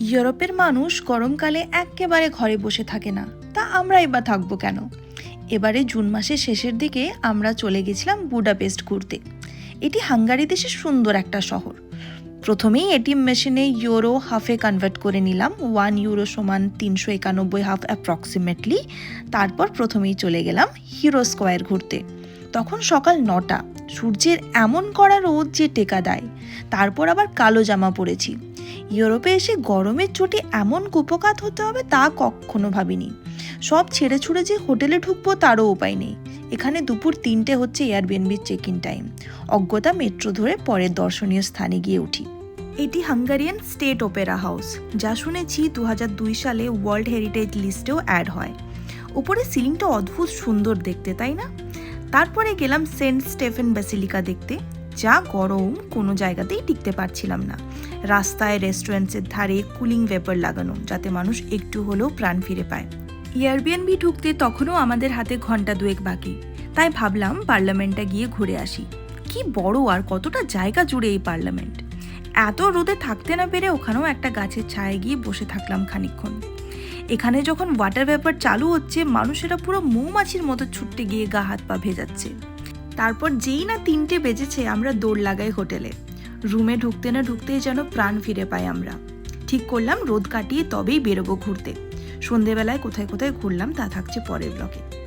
ইউরোপের মানুষ গরমকালে একেবারে ঘরে বসে থাকে না। তা আমরা এবার থাকব কেন? এবারে জুন মাসের শেষের দিকে আমরা চলে গেছিলাম বুডাপেস্ট ঘুরতে। এটি হাঙ্গারি দেশের সুন্দর একটা শহর। প্রথমেই এটিএম মেশিনে ইউরো হাফে কনভার্ট করে নিলাম ওয়ান ইউরো সমান তিনশো একানব্বই হাফ অ্যাপ্রক্সিমেটলি তারপর প্রথমেই চলে গেলাম হিরো স্কোয়ার ঘুরতে। তখন সকাল নটা, সূর্যের এমন কড়া রোদ যে টেকা দেয়। তারপর আবার কালো জামা পরেছি। ইউরোপে এসে গরমের চোটে এমন কুপকাত হতে হবে তা কখনো ভাবিনি। সব ছেড়ে ছুড়ে যে হোটেলে ঢুকবো তারও উপায় নেই। এখানে দুপুর তিনটে হচ্ছে এয়ারবিএনবির চেক ইন টাইম অজ্ঞতা মেট্রো ধরে পরের দর্শনীয় স্থানে গিয়ে উঠি। এটি হাঙ্গারিয়ান স্টেট ওপেরা হাউস, যা শুনেছি দু হাজার দুই সালে ওয়ার্ল্ড হেরিটেজ লিস্টেও অ্যাড হয়। উপরে সিলিংটা অদ্ভুত সুন্দর দেখতে, তাই না? তারপরে গেলাম সেন্ট স্টেফেন ব্যাসিলিকা দেখতে। যা গরম কোনো জায়গাতেই টিকতে পারছিলাম না। রাস্তায় রেস্টুরেন্টসের ধারে কুলিং ভেপার লাগানো, যাতে মানুষ একটু হলেও প্রাণ ফিরে পায়। এয়ারবিএনবি ঢুকতে তখনও আমাদের হাতে ঘণ্টা দুয়েক বাকি। তাই ভাবলাম পার্লামেন্টটা গিয়ে ঘুরে আসি। কি বড় আর কতটা জায়গা জুড়ে এই পার্লামেন্ট। এত রোদে থাকতে না পেরে ওখানেও একটা গাছের ছায়ে গিয়ে বসে থাকলাম খানিকক্ষণ। এখানে যখন ওয়াটার ব্যাপার চালু হচ্ছে, মানুষেরা পুরো মৌমাছির মতো ছুটতে গিয়ে গা হাত পা ভেজাচ্ছে। তারপর যেই না তিনটে বেজেছে আমরা দৌড় লাগাই হোটেলে। রুমে ঢুকতে না ঢুকতেই যেন প্রাণ ফিরে পাই আমরা। ঠিক করলাম, রোদ কাটিয়ে তবেই বেরোবো ঘুরতে। সন্ধেবেলায় কোথায় কোথায় ঘুরলাম তা থাকছে পরের ব্লকে